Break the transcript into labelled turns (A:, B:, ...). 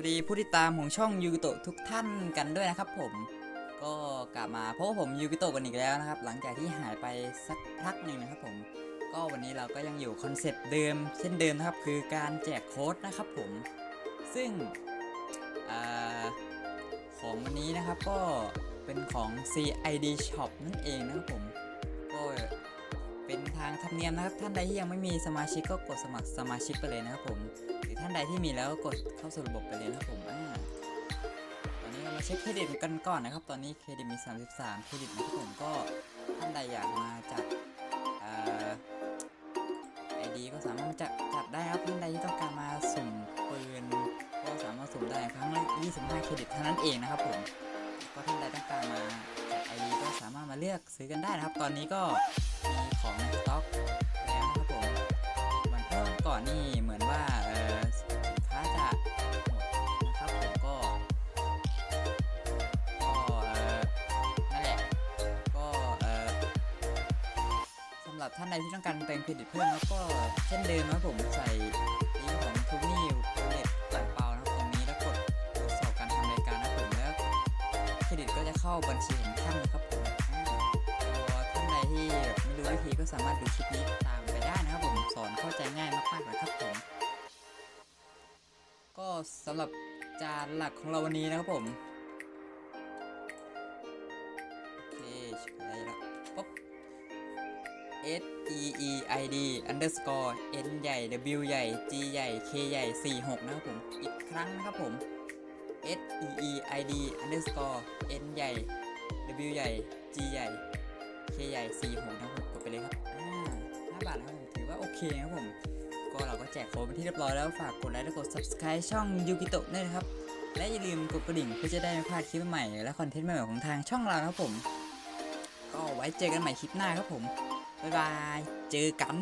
A: สวัสดีผู้ติดตามของช่องยูกิโตะทุกท่านกันด้วยนะครับผมก็กลับมาพบผมยูกิโตะกันอีกแล้วนะครับ หลังจากที่หายไปสักพักหนึ่งนะครับผม ก็วันนี้เราก็ยังอยู่คอนเซปต์เดิม เช่นเดิมนะครับคือการแจกโค้ดนะครับผม ซึ่งอของวันนี้นะครับก็เป็นของ CID Shop นั่นเองนะครับผม เป็นทางธรรมเนียมนะครับ ท่านใดที่ยังไม่มีสมาชิกก็กดสมัครสมาชิกไปเลยนะครับผม หรือท่านใดที่มีแล้วก็กดเข้าสู่ระบบไปเลยนะครับผมอ่าตอนนี้เรามาเช็คเครดิตกันก่อนนะครับ ตอนนี้เครดิตมี 33 เครดิตนะครับผมก็ท่านใดอยากมาจัดไอดีก็สามารถมาจัดจัดได้ครับท่านใดที่ต้องการมาสุ่มปืนก็สามารถสุ่มได้ครั้งละ25 เครดิตเท่านั้นเองนะครับผมก็ท่านใดต้องการมาจัดไอดีก็สามารถมาเลือกซื้อกันได้นะครับ ตอนนี้ก็ ของในสต็อกแล้วนะครับผมเหมือนเพิ่มก่อนนี่เหมือนว่าเออสินค้าจะหมดนะครับผมก็ก็เออนั่นแหละก็เออสำหรับท่านใดที่ต้องการเติมเครดิตเพิ่มแล้วก็เช่นเดิมนะครับผมใส่ลิงก์ของทูนี่เล็ตต่างเปานะครับตรงนี้แล้วกดตรวจสอบการทำรายการนะครับผมแล้วเครดิตก็จะเข้าบัญชีของท่านนะครับผมตัวท่านใดที่ ทีก็สามารถดูคลิปนี้ตามไปได้นะครับผมสอนเข้าใจง่ายมากๆเลยครับผมก็สำหรับจานหลักของเราวันนี้นะครับผมโอเคชื่ออะไรละปุ๊บ S E E I D underscore N ใหญ่ W ใหญ่ G ใหญ่ K ใหญ่ 46 นะครับผม อีกครั้งนะครับผม S E E I D underscore N ใหญ่ W ใหญ่ G ใหญ่ เคครับผม ก็เราก็แจกโค้ดไปที่เรียบร้อยแล้วฝากกดไลค์และกด subscribe ช่องยูกิโตะด้วยนะครับ และอย่าลืมกดกระดิ่งเพื่อจะได้ไม่พลาดคลิปใหม่และคอนเทนต์ใหม่ๆของทางช่องเราครับผม ก็ไว้เจอกันใหม่คลิปหน้าครับผมบ๊ายบาย เจอกัน